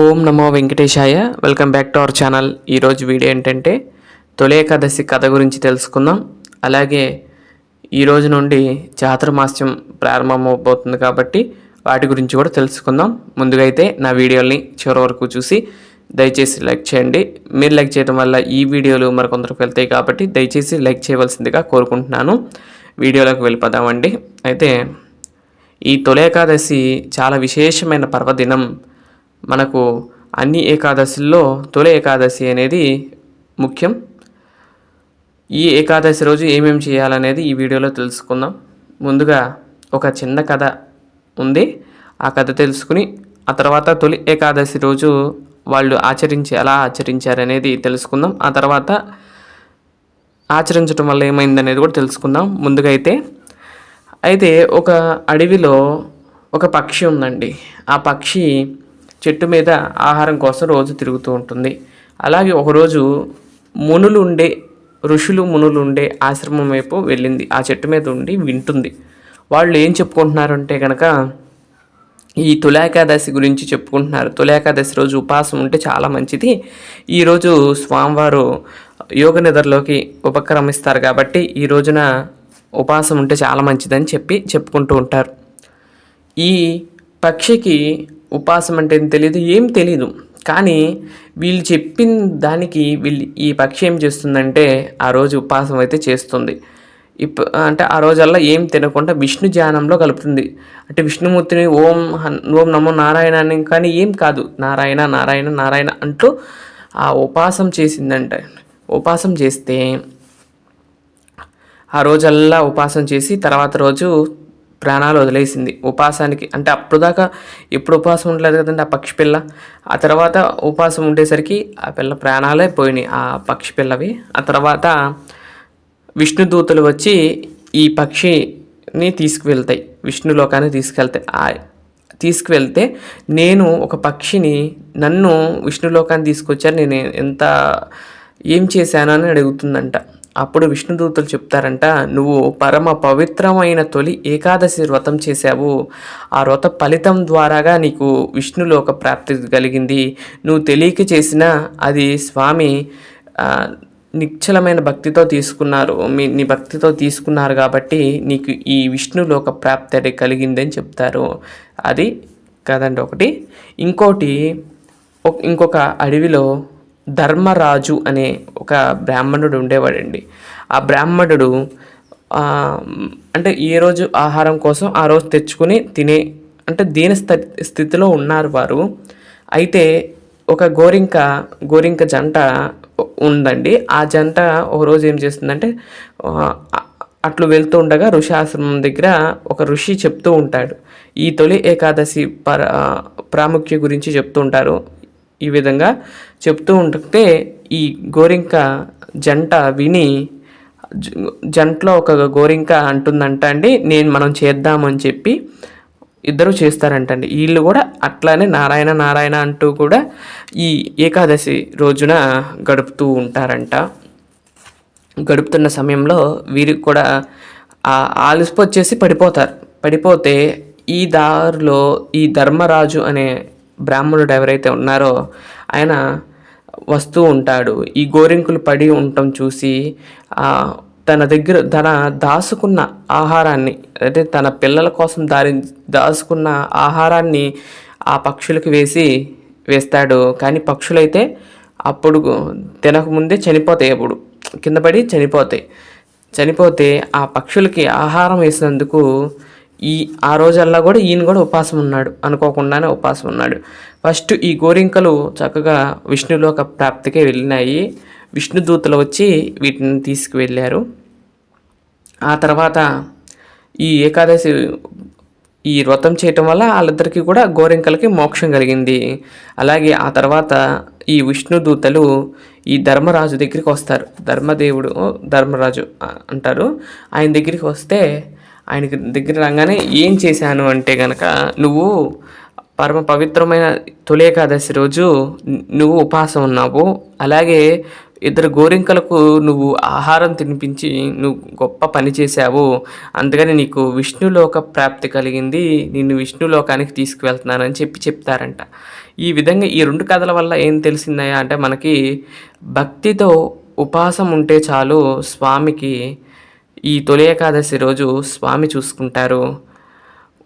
ఓం నమో వెంకటేశాయ. Welcome back to our channel. ఈరోజు video ఏంటంటే తొలి ఏకాదశి కథ గురించి తెలుసుకుందాం. అలాగే ఈ రోజు నుండి చాతుర్మాస్యం ప్రారంభమవబోతుంది కాబట్టి వాటి గురించి కూడా తెలుసుకుందాం. ముందుగా అయితే నా వీడియోని చివరి వరకు చూసి దయచేసి లైక్ చేయండి. మీరు లైక్ చేయడం వల్ల ఈ వీడియోలు మరికొందరికి వెళ్తాయి కాబట్టి దయచేసి లైక్ చేయవలసిందిగా కోరుకుంటున్నాను. వీడియోలోకి వెళ్ళిపోదామండి. అయితే ఈ తొలి ఏకాదశి చాలా విశేషమైన పర్వదినం మనకు అన్ని ఏకాదశుల్లో తొలి ఏకాదశి అనేది ముఖ్యం. ఈ ఏకాదశి రోజు ఏమేమి చేయాలనేది ఈ వీడియోలో తెలుసుకుందాం. ముందుగా ఒక చిన్న కథ ఉంది. ఆ కథ తెలుసుకుని ఆ తర్వాత తొలి ఏకాదశి రోజు వాళ్ళు ఆచరించి ఎలా ఆచరించారనేది తెలుసుకుందాం. ఆ తర్వాత ఆచరించడం వల్ల ఏమైందనేది కూడా తెలుసుకుందాం. ముందుగా అయితే అయితే ఒక అడవిలో ఒక పక్షి ఉందండి. ఆ పక్షి చెట్టు మీద ఆహారం కోసం రోజు తిరుగుతూ ఉంటుంది. అలాగే ఒకరోజు మునులు ఉండే ఋషులు మునులు ఉండే ఆశ్రమం వైపు వెళ్ళింది. ఆ చెట్టు మీద ఉండి వింటుంది. వాళ్ళు ఏం చెప్పుకుంటున్నారంటే కనుక ఈ తులాకాదశి గురించి చెప్పుకుంటున్నారు. తులాకాదశి రోజు ఉపవాసం ఉంటే చాలా మంచిది. ఈరోజు స్వామివారు యోగ నిద్రలోకి ఉపక్రమిస్తారు కాబట్టి ఈ రోజున ఉపాసం ఉంటే చాలా మంచిదని చెప్పి చెప్పుకుంటూ ఉంటారు. ఈ పక్షికి ఉపాసం అంటే ఏం తెలియదు ఏం తెలియదు కానీ వీళ్ళు చెప్పిన దానికి వీళ్ళు ఈ పక్షి ఏం చేస్తుందంటే ఆ రోజు ఉపాసం అయితే చేస్తుంది. ఇప్ అంటే ఆ రోజల్లా ఏం తినకుండా విష్ణు ధ్యానంలో కలుపుతుంది. అంటే విష్ణుమూర్తిని ఓం హన్ ఓం నమో నారాయణ అని కానీ ఏం కాదు నారాయణ నారాయణ నారాయణ అంటూ ఆ ఉపాసం చేసిందంట. ఉపాసం చేస్తే ఆ రోజల్లా ఉపాసం చేసి తర్వాత రోజు ప్రాణాలు వదిలేసింది. ఉపాసానికి అంటే అప్పుడు దాకా ఎప్పుడు ఉపవాసం ఉండలేదు కదండి ఆ పక్షి పిల్ల. ఆ తర్వాత ఉపవాసం ఉండేసరికి ఆ పిల్ల ప్రాణాలే పోయినాయి ఆ పక్షి పిల్లవి. ఆ తర్వాత విష్ణుదూతలు వచ్చి ఈ పక్షిని తీసుకువెళ్తాయి. విష్ణులోకాన్ని తీసుకెళ్తాయి ఆ తీసుకువెళ్తే నేను ఒక పక్షిని నన్ను విష్ణులోకాన్ని తీసుకొచ్చారు. నేను ఎంత ఏం చేశాను అని అడుగుతుందంట. అప్పుడు విష్ణుదూతులు చెప్తారంట నువ్వు పరమ పవిత్రమైన తొలి ఏకాదశి వ్రతం చేశావు. ఆ వ్రత ఫలితం ద్వారాగా నీకు విష్ణులోక ప్రాప్తి కలిగింది. నువ్వు తెలియక చేసిన అది స్వామి నిశ్చలమైన భక్తితో తీసుకున్నారు. మీ నీ భక్తితో తీసుకున్నారు కాబట్టి నీకు ఈ విష్ణులోక ప్రాప్తి అది కలిగిందని చెప్తారు. అది కదండి ఒకటి. ఇంకోటి ఒక- ఇంకొక అడవిలో ధర్మరాజు అనే ఒక బ్రాహ్మణుడు ఉండేవాడండి. ఆ బ్రాహ్మణుడు అంటే ఏ రోజు ఆహారం కోసం ఆ రోజు తెచ్చుకుని తినే అంటే దీని స్థ- స్థితిలో ఉన్నారు వారు. అయితే ఒక గోరింక గోరింక జంట ఉందండి. ఆ జంట ఒక రోజు ఏం చేస్తుందంటే అట్లు వెళ్తూ ఉండగా ఋషి ఆశ్రమం దగ్గర ఒక ఋషి చెప్తూ ఉంటాడు. ఈ తొలి ఏకాదశి పర ప్రాముఖ్య గురించి చెప్తూ ఉంటారు. ఈ విధంగా చెప్తూ ఉంటే ఈ గోరింక జంట విని జంటలో ఒక గోరింక అంటుందంట అండి నేను మనం చేద్దామని చెప్పి ఇద్దరు చేస్తారంటండి. వీళ్ళు కూడా అట్లానే నారాయణ నారాయణ అంటూ కూడా ఈ ఏకాదశి రోజున గడుపుతూ ఉంటారంట. గడుపుతున్న సమయంలో వీరికి కూడా ఆ పడిపోతారు. పడిపోతే ఈ దారిలో ఈ ధర్మరాజు అనే బ్రాహ్మణుడు ఎవరైతే ఉన్నారో ఆయన వస్తూ ఉంటాడు. ఈ గోరింకులు పడి ఉండటం చూసి తన దగ్గర తన దాసుకున్న ఆహారాన్ని అంటే తన పిల్లల కోసం దారి దాచుకున్న ఆహారాన్ని ఆ పక్షులకు వేసి వేస్తాడు. కానీ పక్షులైతే అప్పుడు తినకముందే చనిపోతాయి అప్పుడు. కింద పడి చనిపోతాయి. చనిపోతే ఆ పక్షులకి ఆహారం వేసినందుకు ఈ ఆ రోజల్లా కూడా ఈయన కూడా ఉపాసం ఉన్నాడు. అనుకోకుండానే ఉపాసం ఉన్నాడు. ఫస్ట్ ఈ గోరింకలు చక్కగా విష్ణులోక ప్రాప్తికే వెళ్ళినాయి. విష్ణుదూతలు వచ్చి వీటిని తీసుకువెళ్ళారు. ఆ తర్వాత ఈ ఏకాదశి ఈ వ్రతం చేయటం వల్ల వాళ్ళిద్దరికీ కూడా గోరింకలకి మోక్షం కలిగింది. అలాగే ఆ తర్వాత ఈ విష్ణు దూతలు ఈ ధర్మరాజు దగ్గరికి వస్తారు. ధర్మదేవుడు ధర్మరాజు అంటారు. ఆయన దగ్గరికి వస్తే ఆయనకి దగ్గర రాగానే ఏం చేశాను అంటే కనుక నువ్వు పరమ పవిత్రమైన తొలి ఏకాదశి రోజు నువ్వు ఉపాసం ఉన్నావు. అలాగే ఇద్దరు గోరింకలకు నువ్వు ఆహారం తినిపించి నువ్వు గొప్ప పని చేశావు. అందుకని నీకు విష్ణులోక ప్రాప్తి కలిగింది. నిన్ను విష్ణులోకానికి తీసుకువెళ్తున్నానని చెప్పి చెప్తారంట. ఈ విధంగా ఈ రెండు కథల వల్ల ఏం తెలిసిందయ్యా అంటే మనకి భక్తితో ఉపాసం ఉంటే చాలు స్వామికి ఈ తొలి ఏకాదశి రోజు స్వామి చూసుకుంటారు.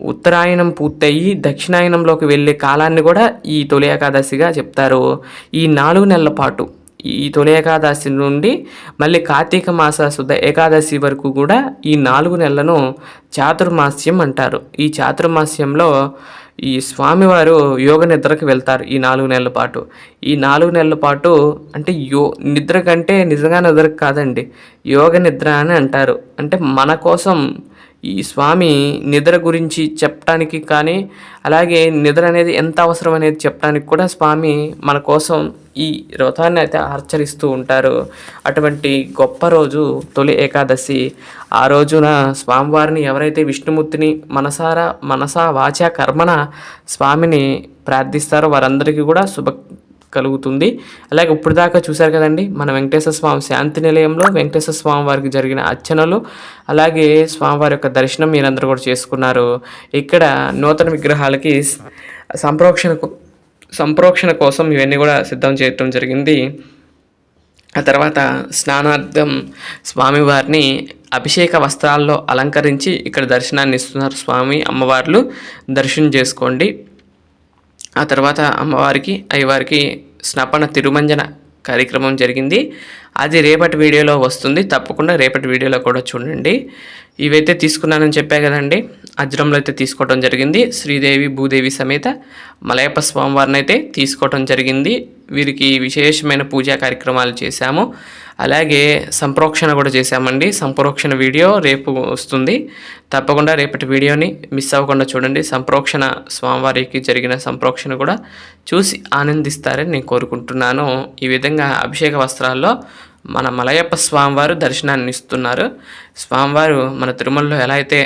ఉత్తరాయణం పూర్తయి దక్షిణాయనంలోకి వెళ్ళే కాలాన్ని కూడా ఈ తొలి ఏకాదశిగా చెప్తారు. ఈ నాలుగు నెలల పాటు ఈ తొలి ఏకాదశి నుండి మళ్ళీ కార్తీక మాస శుద్ధ ఏకాదశి వరకు కూడా ఈ నాలుగు నెలలను చాతుర్మాస్యం అంటారు. ఈ చాతుర్మాస్యంలో ఈ స్వామివారు యోగ నిద్రకు వెళ్తారు ఈ నాలుగు నెలల పాటు. ఈ నాలుగు నెలల పాటు అంటే యో నిద్ర కంటే నిజంగా నిద్ర కాదండి. యోగ నిద్ర అని అంటారు. అంటే మన కోసం ఈ స్వామి నిద్ర గురించి చెప్పడానికి కానీ అలాగే నిద్ర అనేది ఎంత అవసరం అనేది చెప్పడానికి కూడా స్వామి మన కోసం ఈ వ్రతాన్ని అయితే ఆచరిస్తూ ఉంటారు. అటువంటి గొప్ప రోజు తొలి ఏకాదశి. ఆ రోజున స్వామివారిని ఎవరైతే విష్ణుమూర్తిని మనసారా మనసా వాచా కర్మన స్వామిని ప్రార్థిస్తారో వారందరికీ కూడా శుభ కలుగుతుంది. అలాగే ఇప్పుడు దాకా చూశారు కదండి మన వెంకటేశ్వర స్వామి శాంతి నిలయంలో వెంకటేశ్వర స్వామి వారికి జరిగిన అర్చనలు అలాగే స్వామివారి యొక్క దర్శనం మీరందరూ కూడా చేసుకున్నారు. ఇక్కడ నూతన విగ్రహాలకి సంప్రోక్షణ సంప్రోక్షణ కోసం ఇవన్నీ కూడా సిద్ధం చేయటం జరిగింది. ఆ తర్వాత స్నానార్థం స్వామివారిని అభిషేక వస్త్రాల్లో అలంకరించి ఇక్కడ దర్శనాన్ని ఇస్తున్నారు స్వామి అమ్మవార్లు. దర్శనం చేసుకోండి. ఆ తర్వాత అమ్మవారికి అయ్యవారికి స్నపన తిరుమంజన కార్యక్రమం జరిగింది. అది రేపటి వీడియోలో వస్తుంది. తప్పకుండా రేపటి వీడియోలో కూడా చూడండి. ఇవైతే తీసుకున్నానని చెప్పా కదండి. అజ్రంలో అయితే తీసుకోవడం జరిగింది. శ్రీదేవి భూదేవి సమేత మలయప్ప స్వామివారిని అయితే తీసుకోవడం జరిగింది. వీరికి విశేషమైన పూజా కార్యక్రమాలు చేశాము. అలాగే సంప్రోక్షణ కూడా చేశామండి. సంప్రోక్షణ వీడియో రేపు వస్తుంది. తప్పకుండా రేపటి వీడియోని మిస్ అవ్వకుండా చూడండి. సంప్రోక్షణ స్వామివారికి జరిగిన సంప్రోక్షణ కూడా చూసి ఆనందిస్తారని నేను కోరుకుంటున్నాను. ఈ విధంగా అభిషేక వస్త్రాల్లో మన మలయప్ప స్వామివారు దర్శనాన్ని ఇస్తున్నారు స్వామివారు మన తిరుమలలో ఎలా అయితే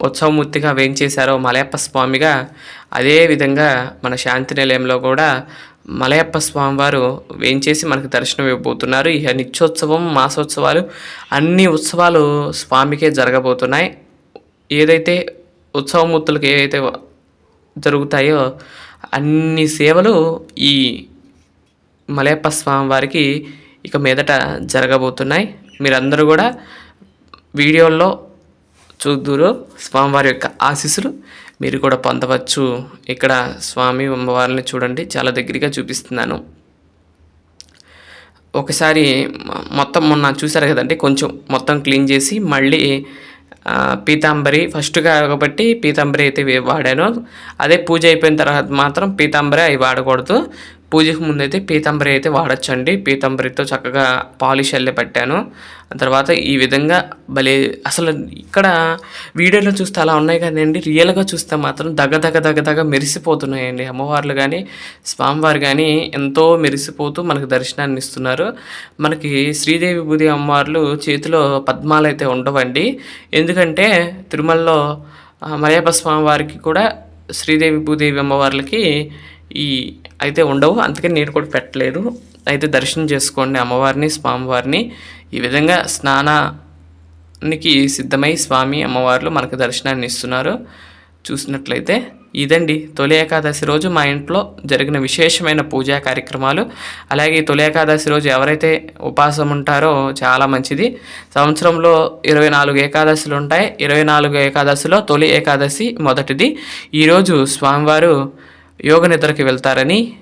ఉత్సవమూర్తిగా వేయించేశారో మలయప్ప స్వామిగా అదే విధంగా మన శాంతి నిలయంలో కూడా మలయప్ప స్వామివారు వేయించేసి మనకు దర్శనం ఇవ్వబోతున్నారు. ఇక నిత్యోత్సవం మాసోత్సవాలు అన్ని ఉత్సవాలు స్వామికే జరగబోతున్నాయి. ఏదైతే ఉత్సవమూర్తులకు ఏవైతే జరుగుతాయో అన్ని సేవలు ఈ మలయప్ప స్వామివారికి ఇక మీదట జరగబోతున్నాయి. మీరందరూ కూడా వీడియోల్లో చూద్దూరు. స్వామివారి యొక్క ఆశీస్సులు మీరు కూడా పొందవచ్చు. ఇక్కడ స్వామి అమ్మవారిని చూడండి. చాలా దగ్గరగా చూపిస్తున్నాను. ఒకసారి మొత్తం మొన్న చూసారు కదండి. కొంచెం మొత్తం క్లీన్ చేసి మళ్ళీ పీతాంబరి ఫస్ట్గా కాబట్టి పీతాంబరి అయితే వాడాను. అదే పూజ అయిపోయిన తర్వాత మాత్రం పీతాంబరి అవి వాడకూడదు. పూజకు ముందైతే పీతాంబరి అయితే వాడచ్చండి. పీతాంబరితో చక్కగా పాలిష్ అల్లే పట్టాను. తర్వాత ఈ విధంగా భలే అసలు ఇక్కడ వీడియోలో చూస్తే అలా ఉన్నాయి కదండి. రియల్గా చూస్తే మాత్రం దగ్గ దగ్గ దగ్గ దగ్గ మెరిసిపోతున్నాయండి అమ్మవార్లు కానీ స్వామివారు కానీ ఎంతో మెరిసిపోతూ మనకు దర్శనాన్ని ఇస్తున్నారు. మనకి శ్రీదేవి బుధి అమ్మవార్లు చేతిలో పద్మాలు అయితే ఉండవండి. ఎందుకంటే తిరుమలలో మలయప్ప స్వామివారికి కూడా శ్రీదేవి భూదేవి అమ్మవార్లకి ఈ అయితే ఉండవు. అందుకని నీరు కూడా పెట్టలేదు. అయితే దర్శనం చేసుకోండి అమ్మవారిని స్వామివారిని. ఈ విధంగా స్నానానికి సిద్ధమై స్వామి అమ్మవార్లు మనకు దర్శనాన్ని ఇస్తున్నారు. చూసినట్లయితే ఇదండి తొలి ఏకాదశి రోజు మా ఇంట్లో జరిగిన విశేషమైన పూజా కార్యక్రమాలు. అలాగే తొలి ఏకాదశి రోజు ఎవరైతే ఉపాసం ఉంటారో చాలా మంచిది. సంవత్సరంలో ఇరవై నాలుగు ఏకాదశులు ఉంటాయి. ఇరవై నాలుగు ఏకాదశిలో తొలి ఏకాదశి మొదటిది. ఈరోజు స్వామివారు యోగ నిద్రకి వెళ్తారని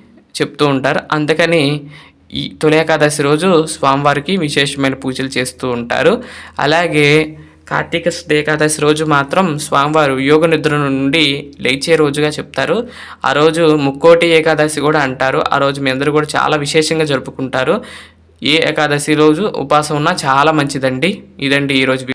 చెప్తూ ఉంటారు. అందుకని ఈ తొలి ఏకాదశి రోజు స్వామివారికి విశేషమైన పూజలు చేస్తూ ఉంటారు. అలాగే కార్తీక ఏకాదశి రోజు మాత్రం స్వామివారు యోగ నిద్ర నుండి లేచే రోజుగా చెప్తారు. ఆ రోజు ముక్కోటి ఏకాదశి కూడా అంటారు. ఆ రోజు మీ అందరూ కూడా చాలా విశేషంగా జరుపుకుంటారు. ఏ ఏకాదశి రోజు ఉపాసం ఉన్నా చాలా మంచిదండి. ఇదండి ఈరోజు